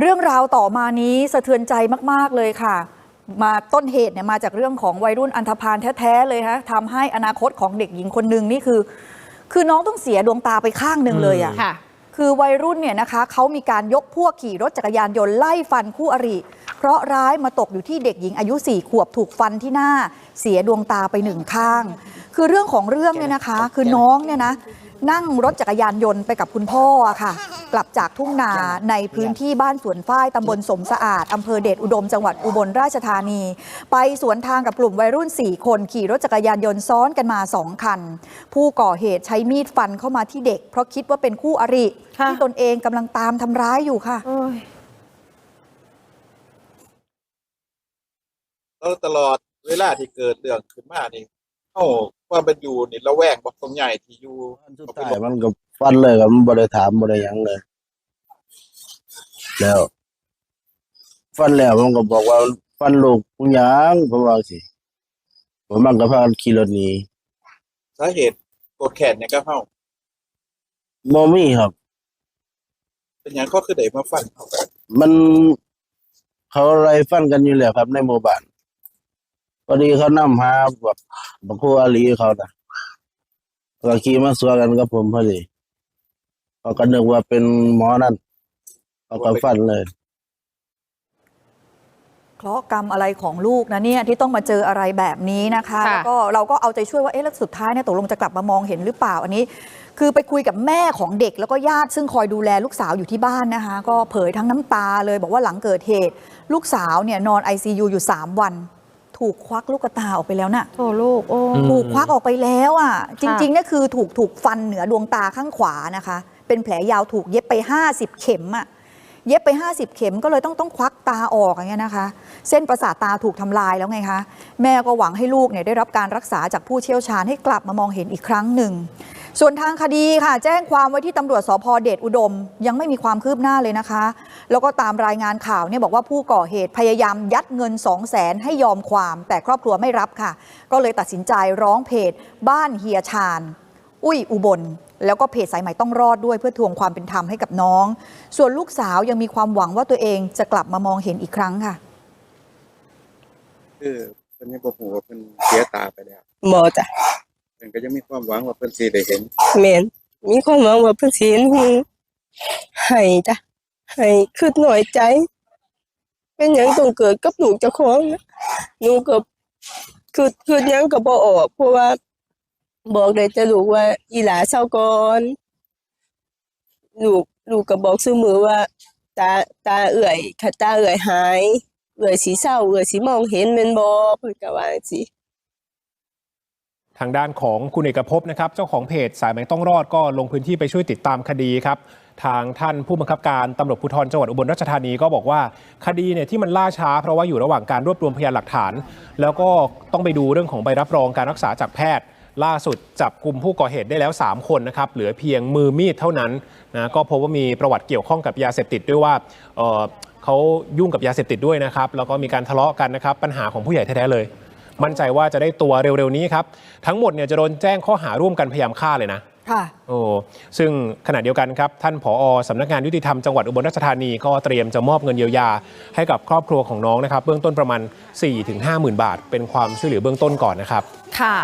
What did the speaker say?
เรื่องราวต่อมานี้สะเทือนใจมาก ๆ เลยค่ะ มาต้นเหตุเนี่ยมาจากเรื่องของวัยรุ่นอันธพาลแท้ ๆ เลยฮะทำให้อนาคตของเด็กหญิงคนหนึ่งนี่คือ คือน้องต้องเสียดวงตาไปข้างหนึ่งเลยอะค่ะ คือวัยรุ่นเนี่ยนะคะเขามีการยกพวกขี่รถจักรยานยนต์ไล่ฟันคู่อริ เพราะร้ายมาตกอยู่ที่เด็กหญิงอายุ4ขวบถูกฟันที่หน้า เสียดวงตาไปหนึ่งข้าง คือเรื่องของเรื่องเนี่ยนะคะ คือน้องเนี่ยนะนั่งรถจักรยานยนต์ไปกับคุณพ่ออะค่ะ กลับจากทุ่งนาในพื้นที่บ้านสวนฝ้ายตำบลสมสะอาดอำเภอเดชอุดมจังหวัดอุบลราชธานี ไปสวนทางกับกลุ่มวัยรุ่น 4 คนขี่รถจักรยานยนต์ซ้อนกันมา 2 คัน ผู้ก่อเหตุใช้มีดฟันเข้ามาที่เด็ก เพราะคิดว่าเป็นคู่อริค่ะที่ตนเองกำลังตามทำร้ายอยู่ค่ะโอ้ยแล้วตลอดเวลาที่เกิดเรื่องขึ้นมานี่ เข้าความเป็นอยู่นี่ระแวงบอกตรงใหญ่ที่อยู่อันสุดท้ายมันก็ฟันเลยครับมันบ่ได้ถามบ่ได้หยังเลย แล้ว ฟันแล้วมันก็บอกว่าฟันลูกกูหยังผมว่าสิผมมันก็พากันขี่รถหนีสาเหตุโกรธแค้นเนี่ยก็เข้าบ่มีครับ เป็นอย่างเขาคือได้มาฟันเขามันเขาอะไรฟันกันอยู่แล้วครับในหมู่บ้าน พอดีเขานำหาแบบบักคู่อาลีเขานะก็ขี่มาสวนกันกับผมพอดีเขาก็นึกว่าเป็นหมอนั่นเขาก็ฟันเลยเคราะห์กรรมอะไรของลูกนะเนี่ยที่ต้องมาเจออะไรแบบนี้นะคะค่ะแล้วก็เราก็เอาใจช่วยว่าเอ๊ะแล้วสุดท้ายเนี่ยตกลงจะกลับมามองเห็นหรือเปล่าอันนี้ คือไปคุยกับแม่ของเด็กแล้วก็ญาติซึ่งคอยดูแลลูกสาวอยู่ที่บ้านนะคะ ก็เผยทั้งน้ำตาเลยบอกว่าหลังเกิดเหตุ ลูกสาวเนี่ยนอน ICU อยู่ 3 วัน ถูกควักลูกตาออกไปแล้วน่ะโถลูกโอ้ถูกควักออกไปแล้วอะ จริงๆเนี่ยคือถูกถูกฟันเหนือดวงตาข้างขวานะคะ เป็นแผลยาวถูกเย็บไป 50 เข็มอะเย็บไป 50 เข็มก็เลยต้องต้องควักตาออกอย่างเงี้ยนะคะ เส้นประสาทตาถูกทำลายแล้วไงคะ แม่ก็หวังให้ลูกเนี่ยได้รับการรักษาจากผู้เชี่ยวชาญให้กลับมามองเห็นอีกครั้งหนึ่ง ส่วนทางคดีค่ะ แจ้งความไว้ที่ตำรวจสพเดชอุดม ยังไม่มีความคืบหน้าเลยนะคะ แล้วก็ตามรายงานข่าวเนี่ยบอกว่าผู้ก่อเหตุพยายามยัดเงิน 2 0 0แสนให้ยอมความ แต่ครอบครัวไม่รับค่ะ ก็เลยตัดสินใจร้องเพจ บ้านเฮียชาญ อุ้ยอุบล แล้วก็เพจสายใหม่ต้องรอดด้วยเพื่อทวงความเป็นธรรมให้กับน้อง ส่วนลูกสาวยังมีความหวังว่าตัวเองจะกลับมามองเห็นอีกครั้งค่ะคือเพิ่นยังบ่ฮู้ว่าเพิ่นเสียตาไปแล้วบ่จ้ะเพิ่ นก็ยังมีความหวังว่าเพิ่นสิได้เห็นแม่นมีความหวังว่าเพิ่นสิเห็นให้จ้ะให้คิดหน่อยใจ เป็นหยังต้องเกิดกับลูกเจ้าของนะหนูก็คือคือยังก็บ่ออกเพราะว่า บอกได้แต่ลูกว่า อีหลาเศร้าก่อนลูกลูกก็บอกซื่อมือว่า ตาตาเอื่อยถ้าตาเอื่อยหาย เอื่อยสีเศร้าเอื่อยสีมองเห็นแม่นบ่เพิ่นก็ว่าจังซี่ ทางด้านของคุณเอกภพนะครับ เจ้าของเพจสายไหมต้องรอดก็ลงพื้นที่ไปช่วยติดตามคดีครับ ทางท่านผู้บังคับการตำรวจภูธรจังหวัดอุบลราชธานีก็บอกว่าคดีเนี่ยที่มันล่าช้า เพราะว่าอยู่ระหว่างการรวบรวมพยานหลักฐาน แล้วก็ต้องไปดูเรื่องของใบรับรองการรักษาจากแพทย์ ล่าสุดจับกลุ่มผู้ก่อเหตุได้แล้ว 3 คนนะครับเหลือเพียงมือมีดเท่านั้นนะก็พบว่ามีประวัติเกี่ยวข้องกับยาเสพติดด้วยว่าเเขายุ่งกับยาเสพติดด้วยนะครับแล้วก็มีการทะเลาะกันนะครับปัญหาของผู้ใหญ่แท้ๆเลย มั่นใจว่าจะได้ตัวเร็วๆนี้ครับ ทั้งหมดเนี่ยจะโดนแจ้งข้อหาร่วมกันพยายามฆ่าเลยนะค่ะโอ้ซึ่งขณะเดียวกันครับ ท่านผอสำนักงานยุติธรรมจังหวัดอุบลราชธานีก็เตรียมจะมอบเงินเยียวยา ให้กับครอบครัวของน้องนะครับ เบื้องต้นประมาณ 4-50,000 บาท เป็นความช่วยเหลือเบื้องต้นก่อนนะครับ ค่ะ